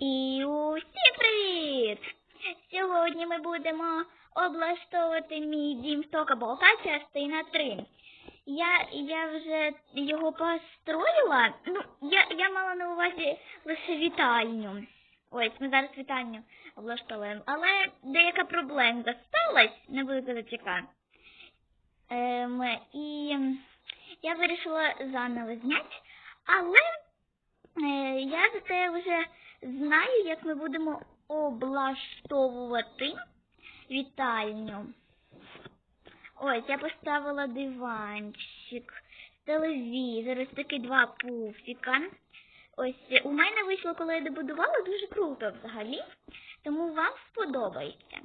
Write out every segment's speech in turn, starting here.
І усім привіт! Сьогодні ми будемо облаштовувати мій дім Стокаболка, частина 3. Я, я вже його построїла. Ну, я, я мала на увазі лише вітальню. Ось, ми зараз вітальню облаштовуємо. Але деяка проблемка сталася, не буду казати яка. Ем, і я вирішила заново зняти, але е, я зате вже знаю, як ми будемо облаштовувати вітальню. Ось, я поставила диванчик, телевізор, ось такі два пуфіка. Ось у мене вийшло, коли я добудувала, дуже круто взагалі. Тому вам сподобається.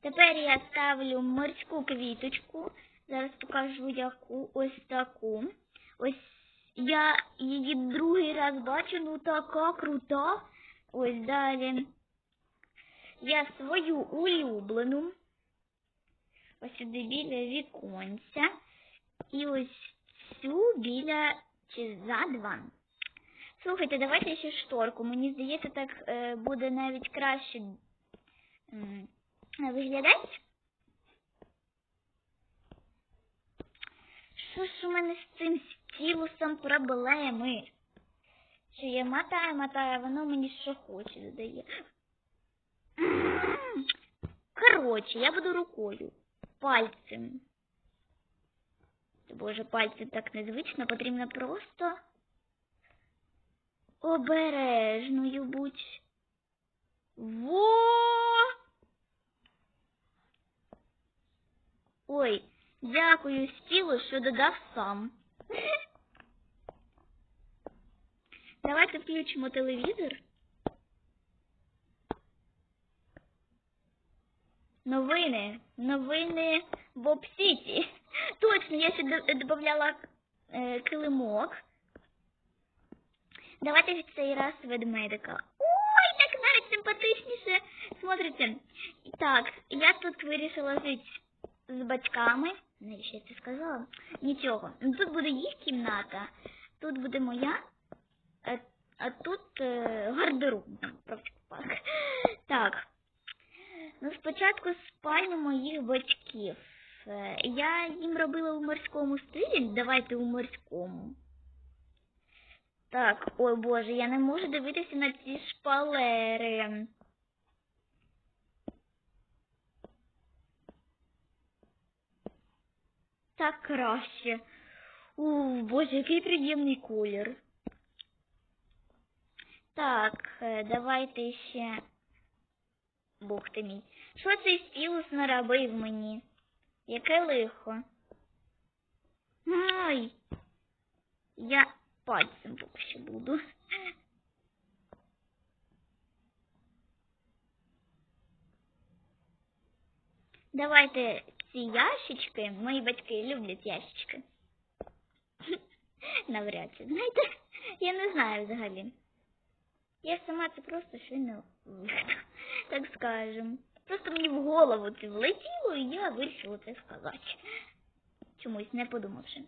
Тепер я ставлю морську квіточку. Зараз покажу яку ось таку. Ось я її другий раз бачу, ну така крута. Ось далі. Я свою улюблену. Ось сюди біля віконця. І ось цю біля чи за два. Слухайте, давайте ще шторку. Мені здається, так е, буде навіть краще виглядати. Що ж у мене з цим стілусом проблеми? Що я мотаю, мотаю, воно мені що хоче додає. Коротше, я буду рукою. Пальцем. Боже, пальцем так незвично, потрібно просто обережною будь. Во! Ой, дякую стілу, що додав сам. Давайте включимо телевізор. Новини. Новини в Обсіті. Точно, я ще до- додавала е, килимок. Давайте в цей раз ведмедика. Ой, так навіть симпатичніше смотрите. Так, я тут вирішила жити з батьками. Навіщо я це сказала? Нічого. Ну, Тут буде їх кімната, тут буде моя, а, а тут е, гардероб. Так. Ну, спочатку спальня моїх батьків. Е, Я їм робила у морському стилі, давайте у морському. Так, ой боже, я не можу дивитися на ці шпалери. Так краще. У, боже, який приємний колір. Так, е, давайте ще. Бог ти мій. Що цей стілус наробив мені? Яке лихо. Ай. Я пальцем що буду. Давайте ці ящички. Мої батьки люблять ящички. Навряд чи. Знаєте, я не знаю взагалі. Я сама це просто щойно вигадала, так скажем. Просто мені в голову це влетіло, і я вирішила це сказати. Чомусь не подумавши.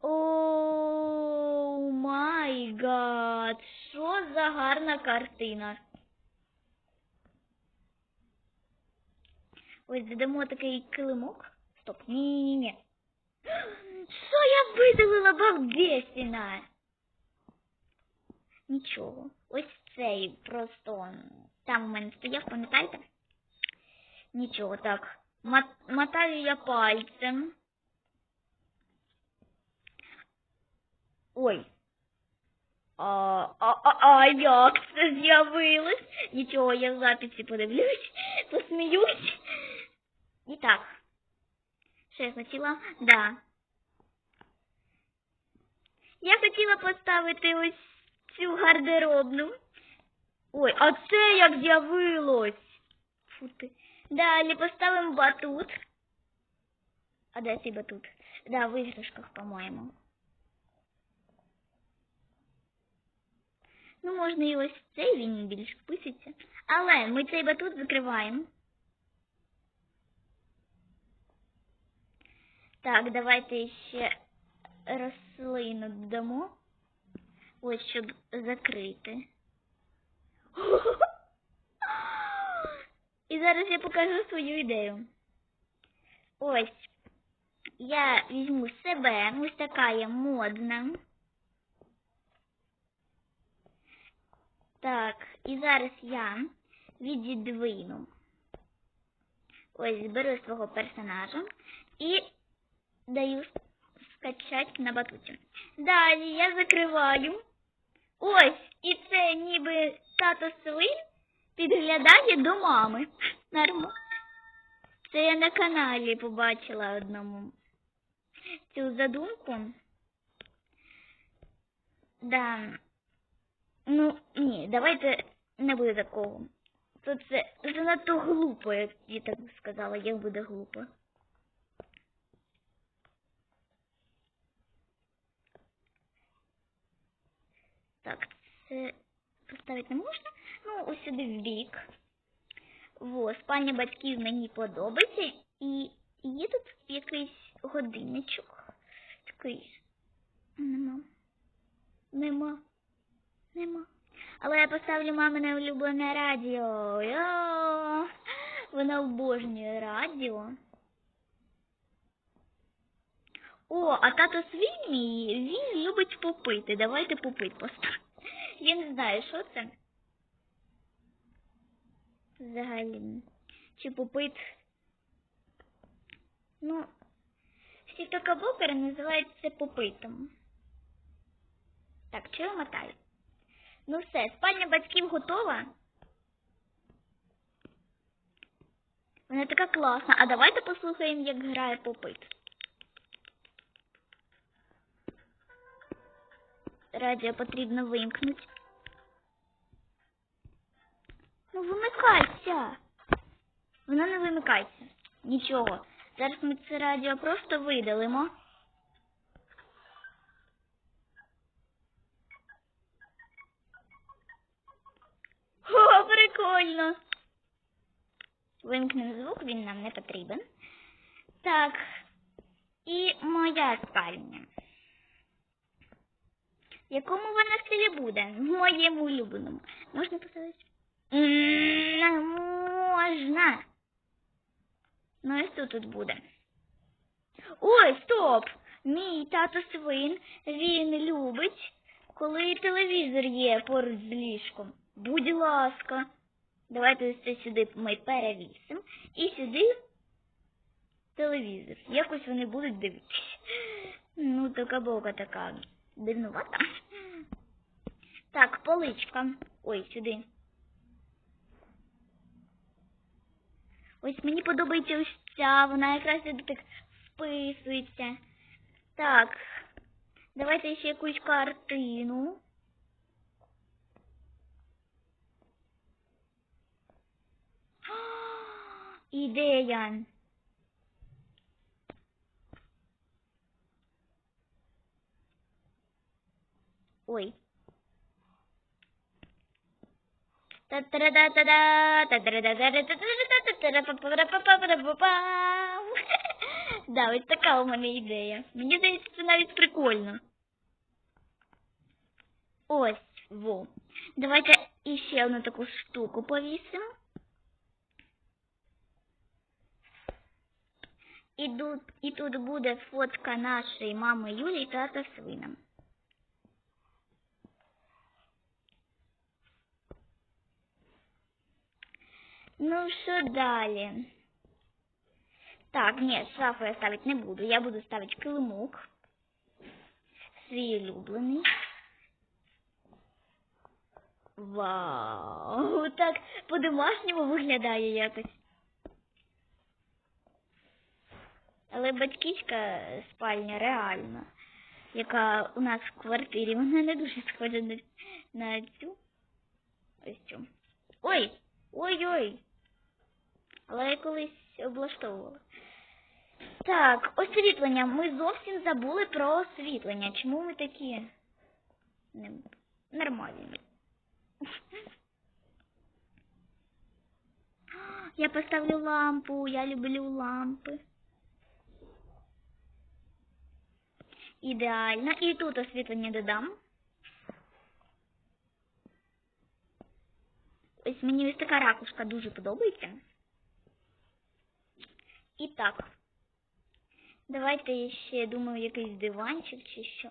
О май гад! Що за гарна картина. Ось додамо такий килимок. Стоп, ні-ні-ні. Що я видалила балбесіна? Нічого. Ось цей просто там у мене стояв, пам'ятаєте? Нічого, так. Мот- Мотаю я пальцем. Ой. А, а, а, а як це з'явилось? Нічого, я в записі подивлюсь, посміюсь. І так. Що я хотіла? Да. Я хотіла поставити ось цю гардеробну. Ой, а це як з'явилось? Фу ти. Далі поставимо батут. А де цей батут? Да, в іграшках, по-моєму. Ну, можна і ось цей він більш вписується. Але ми цей батут закриваємо. Так, давайте ще рослину додамо. Ось, щоб закрити. І зараз я покажу свою ідею. Ось. Я візьму себе, ось така я модна. Так, і зараз я відідвину. Ось беру свого персонажа і даю скачати на батуті. Далі я закриваю. Ось, і це ніби тато свин підглядає до мами. Нормально. Це я на каналі побачила одному цю задумку. Да. Ну, ні, давайте не буде такого. То це занадто глупо, як я так сказала, як буде глупо. Так, це поставити не можна. Ну, ось сюди в бік. Во, спальня батьків мені подобається. І є тут якийсь годинничок. Такий. Нема. Нема. Нема. Але я поставлю мамине улюблене радіо. Йо! Вона обожнює радіо. О, а тато свій він любить попити. Давайте попить поставимо. Не знаю, що це. Взагалі. Чи попит. Ну, називають це попитом. Так, чого мотаю? Ну все, спальня батьків готова. Вона така класна. А давайте послухаємо, як грає попит. Радіо потрібно вимкнути. Ну, вимикайся. Воно не вимикається. Нічого. Зараз ми це радіо просто видалимо. О, прикольно. Вимкнемо звук, він нам не потрібен. Так. І моя спальня. Якому вона стилі буде? Моєму улюбленому. Можна поставити? Можна. Ну, ось тут тут буде. Ой, стоп! Мій тато свин, він любить, коли телевізор є поруч з ліжком. Будь ласка. Давайте це сюди ми перевісимо. І сюди телевізор. Якось вони будуть дивитися. Ну, така бока така дивнувата. Так, поличка. Ой, сюди. Ось мені подобається ось ця, вона якраз сюди так вписується. Так, давайте ще якусь картину. Ідея. Ой. Да, ось така у мене ідея. Мені здається, це навіть прикольно. Ось, во. Давайте іще одну таку штуку повісимо. І тут, і тут буде фотка нашої мами Юлії та тата свина. Ну, що далі? Так, ні, шафу я ставити не буду. Я буду ставити килимок. Свій улюблений. Вау! Так по-домашньому виглядає якось. Але батьківська спальня реальна, яка у нас в квартирі, вона не дуже схожа на, на цю. Ось цю. Ой! Ой-ой! Але я колись облаштовувала. Так, освітлення. Ми зовсім забули про освітлення. Чому ми такі нормальні? Я поставлю лампу, я люблю лампи. Ідеально. І тут освітлення додам. Ось мені ось така ракушка дуже подобається. І так. Давайте я ще думаю якийсь диванчик чи що.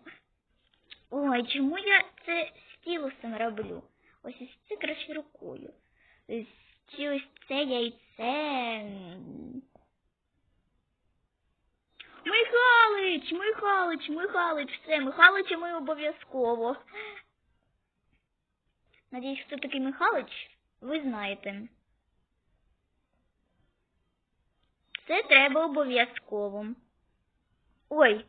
Ой, чому я це стілусом роблю? Ось ось це краще рукою. Чи ось це яйце. Михалич, Михалич, Михалич, все, Михалича ми обов'язково. Надіюсь, хто такий Михалич, ви знаєте. Це треба обов'язково. Ой,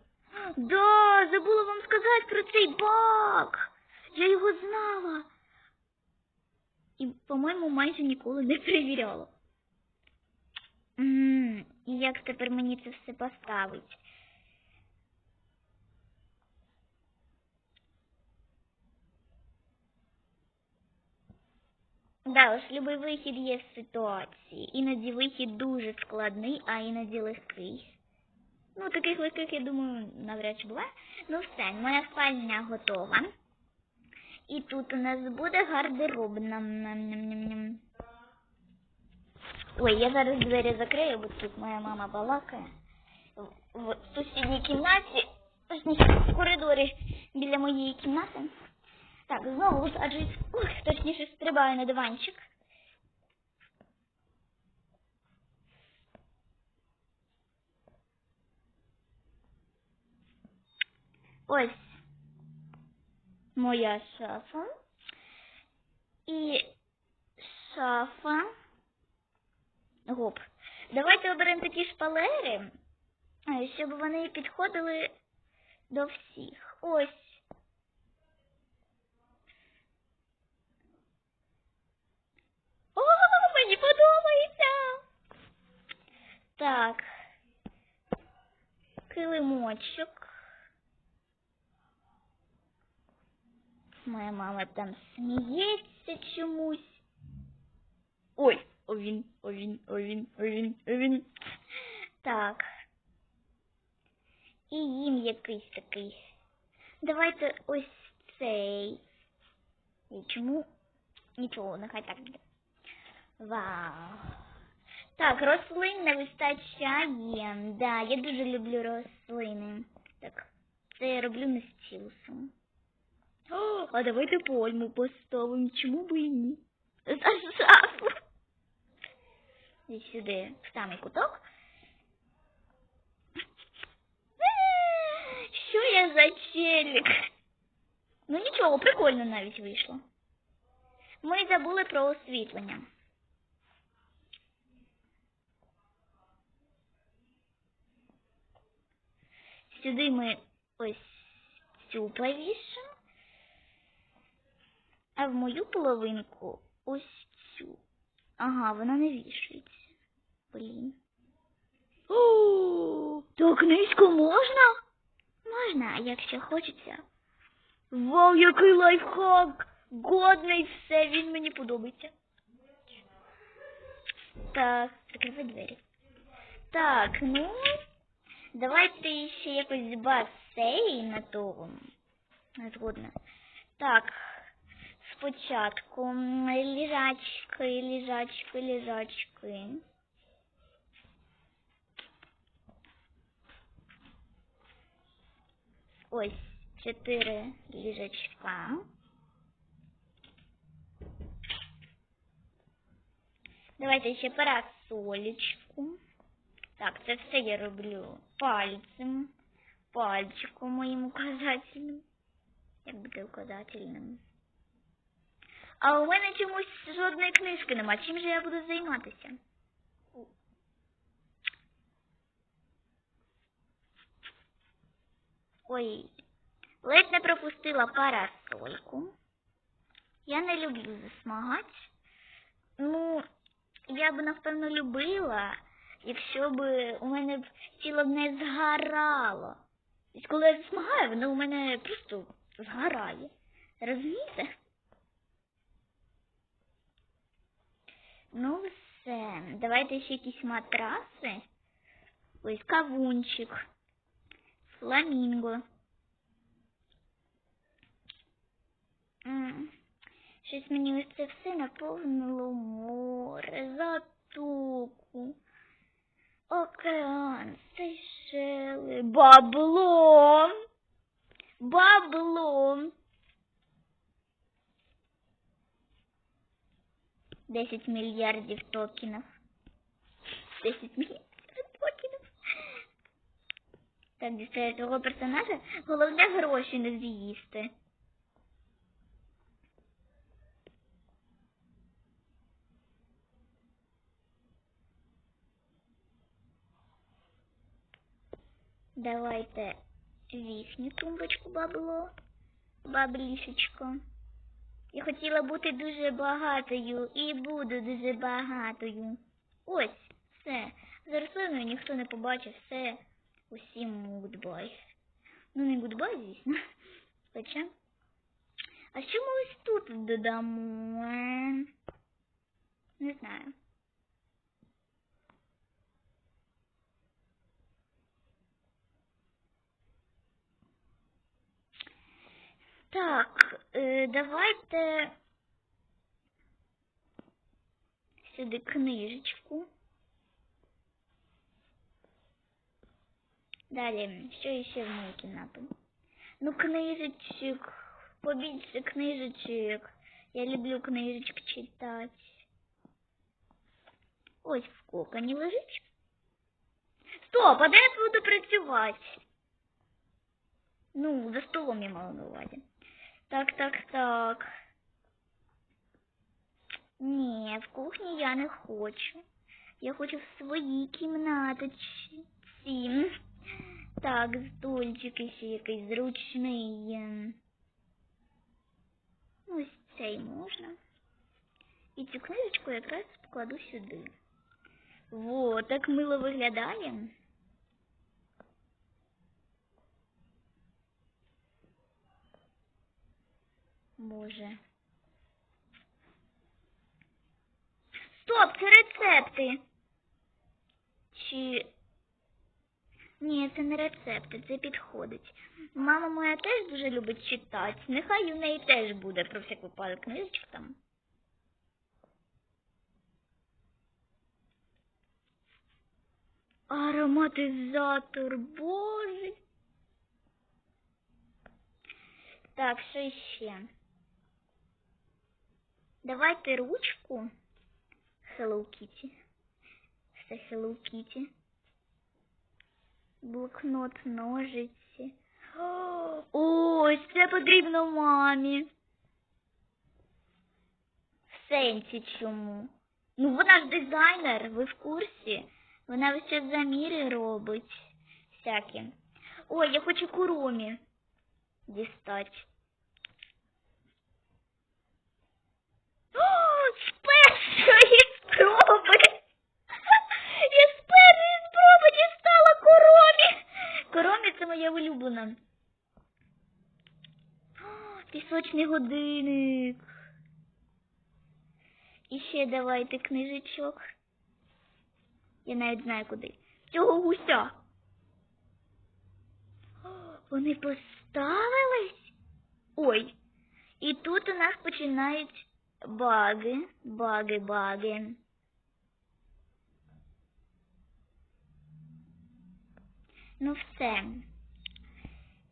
да, забула вам сказати про цей бак. Я його знала. І, по-моєму, майже ніколи не перевіряла. І як тепер мені це все поставить? Да, ось любий вихід є з ситуації. Іноді вихід дуже складний, а іноді легкий. Ну, таких легких, я думаю, навряд чи буває. Ну все, моя спальня готова. І тут у нас буде гардеробна. Ой, я зараз двері закрию, бо тут моя мама балакає. В сусідній кімнаті, точніше, в коридорі біля моєї кімнати. Так, знову висаджуюсь, ух, точніше, стрибаю на диванчик. Ось моя шафа. І шафа. Гоп. Давайте оберемо такі шпалери, щоб вони підходили до всіх. Ось. мені подобається. Так. Килимочок. Моя мама там сміється чомусь. Ой, о він, о він, о він, о він, о він. Так. І їм якийсь такий. Давайте ось цей. І чому? Нічого, нехай так буде. Вау. Так, рослин не вистачає. Да, я дуже люблю рослини. Так, це я роблю на стілусом. О, а давайте пальму поставимо. Чому би і ні? За шафу. І сюди, в самий куток. Е, Що я за челік? Ну нічого, прикольно навіть вийшло. Ми забули про освітлення. Сюди ми ось цю повішимо, а в мою половинку ось цю. Ага, вона не вішається. Блін. О, так низько можна? Можна, якщо хочеться. Вау, який лайфхак! Годний все, він мені подобається. Так, закривай двері. Так, ну, давайте ще якось басейн на то. Згодна. Так, спочатку м, ліжачки, ліжачки, ліжачки. Ось чотири ліжачка. Давайте ще парасолечку. Так, це все я роблю пальцем, пальчиком моїм указательним. Як буде указательним? А у мене чомусь жодної книжки нема. Чим же я буду займатися? Ой, ледь не пропустила парасольку. Я не люблю засмагати. Ну, я б напевно любила, якщо б у мене б тіло б не згорало. І коли я змагаю, воно у мене просто згорає. Розумієте? Ну все. Давайте ще якісь матраси. Ось кавунчик. Фламінго. Щось мені ось це все наповнило море, затоку океан, Сейшели, бабло, бабло. Десять мільярдів токенів. Десять мільярдів токенів. Так, дістає того персонажа. Головне гроші не з'їсти. Давайте віхню тумбочку бабло. Баблішечко. Я хотіла бути дуже багатою і буду дуже багатою. Ось, все. За рослиною ніхто не побачив, все. Усім гудбай. Ну, не гудбай, звісно. Хоча. А що ми ось тут додамо? Не знаю. Так, е, давайте сюди книжечку. Далі, що ще в мою кімнату? Ну, книжечок, побільше книжечок. Я люблю книжечки читати. Ось в коконі лежить. Стоп, а де я буду працювати? Ну, за столом я мала на увазі. Так, так, так. Ні, в кухні я не хочу. Я хочу в своїй кімнаточці. Так, стульчик ще якийсь зручний. Ось цей можна. І цю книжечку якраз покладу сюди. Во, так мило виглядає. Боже. Стоп, це рецепти. Чи. Ні, це не рецепти, це підходить. Мама моя теж дуже любить читати. Нехай у неї теж буде про всяк випадок книжечка там. Ароматизатор, боже. Так, що ще? Давайте ручку Hello Kitty. Це Hello Kitty. Блокнот, ножиці. О, Ось це потрібно мамі. В чому? Ну вона ж дизайнер, ви в курсі? Вона весь час заміри робить всякі. Ой, я хочу куромі дістати. О, з першої спроби! Я з першої спроби дістала коромі! Коромі це моя улюблена. О, Пісочний годинник. І ще давайте книжечок. Я навіть знаю куди. Цього гуся. Вони поставились? Ой. І тут у нас починають баги, баги, баги. Ну все.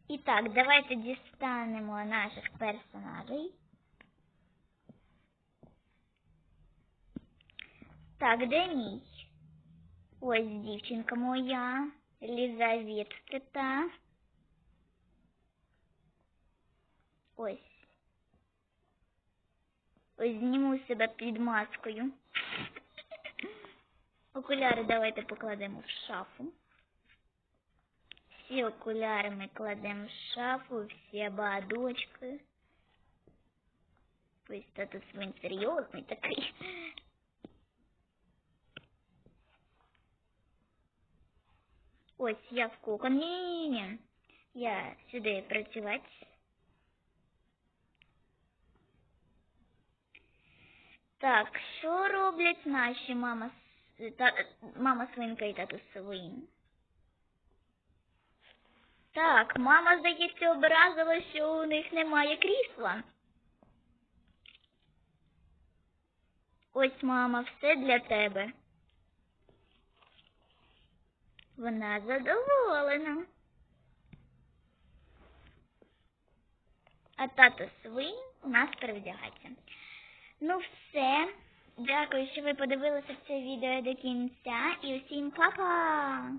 І так, давайте дістанемо наших персонажей. Так, де мій? Ось дівчинка моя, Лізаветта. Ось. Ось зніму себе під маскою. Окуляри давайте покладемо в шафу. Всі окуляри ми кладемо в шафу, всі ободочки. Ось тут він серйозний такий. Ось я в. Ні-ні-ні. Я сюди працювати. Так, що роблять наші мама та, мама свинка і тату свин? Так, мама, здається, образила, що у них немає крісла. Ось мама, все для тебе. Вона задоволена. А тато свин у нас перевдягається. Ну все. Дякую, що ви подивилися це відео до кінця. І усім па-па!